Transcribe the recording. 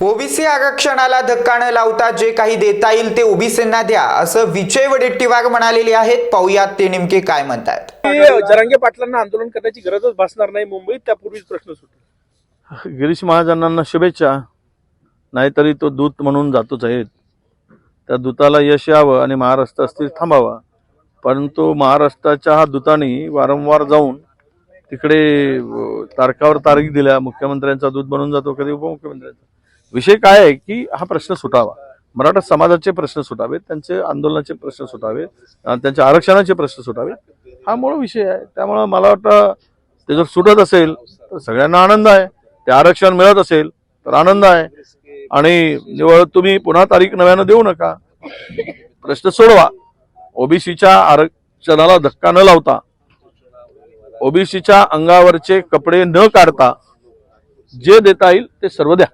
OBC आरक्षणाला धक्का न लावता जे काही देता येईल ते ओबीसींना द्या असं विजय वडेट्टीवार म्हणालेले आहेत. पाहुयात ते नेमके काय म्हणतात. जरांगे पाटलांना आंदोलन करण्याची गरजच भासणार नाही मुंबईत त्यापूर्वीच प्रश्न सुटला. गिरीश महाजनांना शुभेच्छा. नाहीतरी तो दूत म्हणून जातोच आहे. त्या दूताला यश यावं आणि महाराष्ट्र अस्थिर थांबावा. परंतु महाराष्ट्राच्या हा दूतानी वारंवार जाऊन तिकडे अं, तारकावर तारीख दिल्या. मुख्यमंत्र्यांचा दूत बनून जातो कधी उपमुख्यमंत्र्यांचा? विषय काय आहे की हा प्रश्न सुटावा. मराठा समाजाचे प्रश्न सुटावेत त्यांचे आंदोलनाचे प्रश्न सुटावेत त्यांच्या आरक्षणाचे प्रश्न सुटावेत. हा मूळ विषय आहे. त्यामुळं मला वाटतं ते जर सुटत असेल तर सगळ्यांना आनंद आहे. ते आरक्षण मिळत असेल तर आनंद आहे. आणि निवळ तुम्ही पुन्हा तारीख नव्यानं देऊ नका. प्रश्न सोडवा. ओबीसीच्या आरक्षणाला धक्का न लावता ओबीसीच्या अंगावरचे कपडे न काढता जे देता येईल ते सर्व द्या.